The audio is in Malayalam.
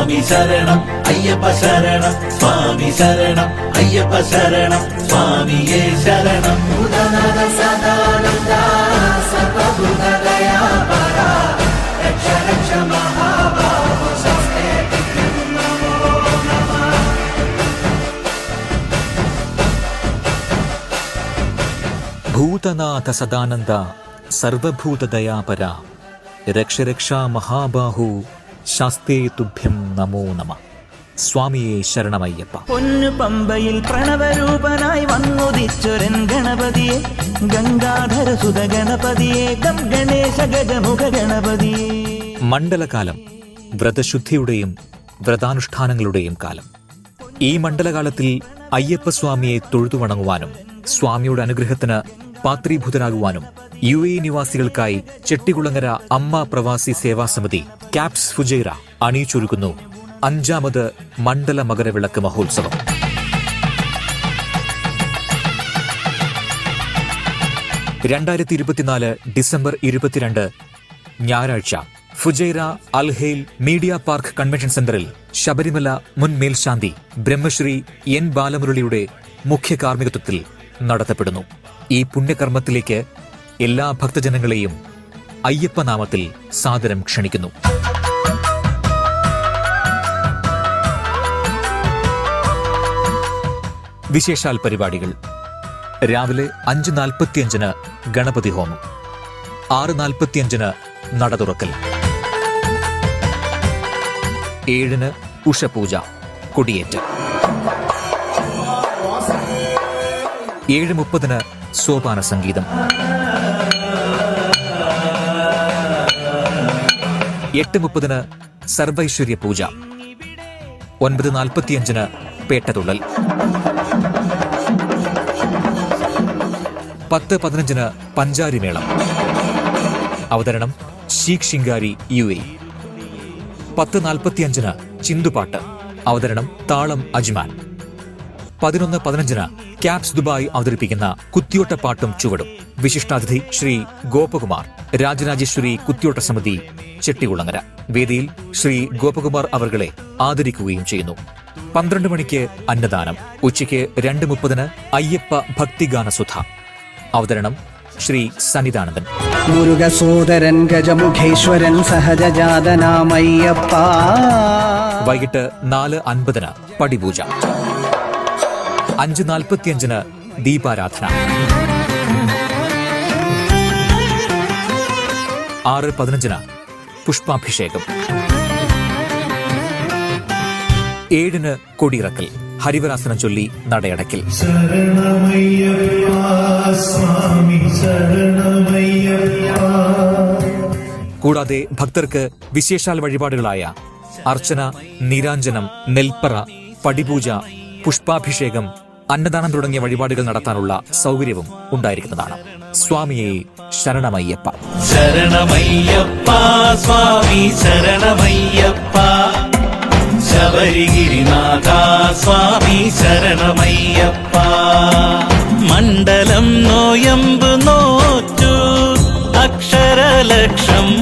സ്വാമി ശരണം അയ്യപ്പ ശരണം സ്വാമി ശരണം അയ്യപ്പ ശരണം സ്വാമിയേ ശരണം. സദാനന്ദ രക്ഷ രക്ഷ ഭൂതനാഥ സദാനന്ദ സർവഭൂതദയാപര രക്ഷരക്ഷാ മഹാബാഹു ശാസ്തേ തുഭ്യം നമോ നമ. സ്വാമിയെ ശരണമയ്യപ്പ. പൊന്നു പമ്പയിൽ പ്രണവരൂപനായി വന്നുദിച്ചൊരൻ ഗണപതിയെ ഗംഗാധര സുത ഗണപതിയെ ഗണേശ ഗജമുഖ ഗണപതിയെ മണ്ഡലകാലം വ്രതശുദ്ധിയുടെയും വ്രതാനുഷ്ഠാനങ്ങളുടെയും കാലം. ഈ മണ്ഡലകാലത്തിൽ അയ്യപ്പസ്വാമിയെ തൊഴുതു വണങ്ങുവാനും സ്വാമിയുടെ അനുഗ്രഹത്തിന് പാത്രീഭൂതരാകുവാനും യു എ നിവാസികൾക്കായി ചെട്ടികുളങ്ങര അമ്മ പ്രവാസി സേവാ സമിതി ക്യാപ്സ് ഫുജൈറ അണിയിച്ചൊരുക്കുന്നു അഞ്ചാമത് മണ്ഡല മകരവിളക്ക് മഹോത്സവം. രണ്ടായിരത്തി ഇരുപത്തിനാല് ഡിസംബർ ഇരുപത്തിരണ്ട് ഞായറാഴ്ച. Fujairah Al Hail media park convention സെന്ററിൽ ശബരിമല മുൻ മേൽശാന്തി ബ്രഹ്മശ്രീ എൻ ബാലമുരളിയുടെ മുഖ്യ കാർമ്മികത്വത്തിൽ നടത്തപ്പെടുന്നു. ഈ പുണ്യകർമ്മത്തിലേക്ക് എല്ലാ ഭക്തജനങ്ങളെയും അയ്യപ്പനാമത്തിൽ സാദരം ക്ഷണിക്കുന്നു. വിശേഷാൽ പരിപാടികൾ. രാവിലെ അഞ്ച് നാൽപ്പത്തിയഞ്ചിന് ഗണപതി ഹോമം ആറ് നാൽപ്പത്തിയഞ്ചിന് നട തുറക്കൽ. ഏഴിന് ഉഷപൂജ കൊടിയേറ്റ്. ഏഴ് മുപ്പതിന് സോപാന സംഗീതം എട്ട് മുപ്പതിന് സർവൈശ്വര്യ പൂജ ഒൻപത് നാൽപ്പത്തിയഞ്ചിന് പേട്ടതുള്ളൽ. പത്ത് പതിനഞ്ചിന് പഞ്ചാരിമേളം. അവതരണം ഷീഖ് ഷിങ്കാരി യു എ. പത്ത് നാൽപ്പത്തിയഞ്ചിന് ചിന്തുപാട്ട് അവതരണം താളം അജ്മാൻ. പതിനൊന്ന് പതിനഞ്ചിന് ക്യാപ്സ് ദുബായ് അവതരിപ്പിക്കുന്ന കുത്തിയോട്ടപ്പാട്ടും ചുവടും. വിശിഷ്ടാതിഥി ശ്രീ ഗോപകുമാർ രാജരാജേശ്വരി കുത്തിയോട്ട സമിതി ചെട്ടികുളങ്ങര. വേദിയിൽ ശ്രീ ഗോപകുമാർ അവർകളെ ആദരിക്കുകയും ചെയ്യുന്നു. പന്ത്രണ്ട് മണിക്ക് അന്നദാനം ഉച്ചയ്ക്ക് രണ്ട് മുപ്പതിന് അയ്യപ്പ ഭക്തിഗാനസുധ. അവതരണം ശ്രീ സന്നിധാനന്ദൻ. മുരുകസോദരൻ ഗജമുഖേശ്വരൻ സഹജജാതനാമയ്യപ്പ. വൈകിട്ട് നാല് അൻപതിന് പടിപൂജ. അഞ്ച് നാൽപ്പത്തിയഞ്ചിന് ദീപാരാധന. ആറ് പതിനഞ്ചിന് പുഷ്പാഭിഷേകം. ഏഴിന് കൊടിയിറക്കൽ. ഹരിവരാസനം ചൊല്ലി നടയടക്കിൽ ശരണമയ്യപ്പ സ്വാമി ശരണമയ്യപ്പ കൂടാതെ ഭക്തർക്ക് വിശേഷാൽ വഴിപാടുകളായ അർച്ചന നീരാഞ്ജനം നെൽപ്പറ പടിപൂജ പുഷ്പാഭിഷേകം അന്നദാനം തുടങ്ങിയ വഴിപാടുകൾ നടത്താനുള്ള സൗകര്യവും ഉണ്ടായിരിക്കുന്നതാണ്. സ്വാമിയെ ശരണമയ്യപ്പ. ശരണമയ്യപ്പ സ്വാമി ശരണമയ്യപ്പ. ശബരിഗിരിനാഥ സ്വാമി ശരണമയ്യപ്പ. നോയമ്പ് നോറ്റു അക്ഷരലക്ഷം മന്ദങ്ങൾ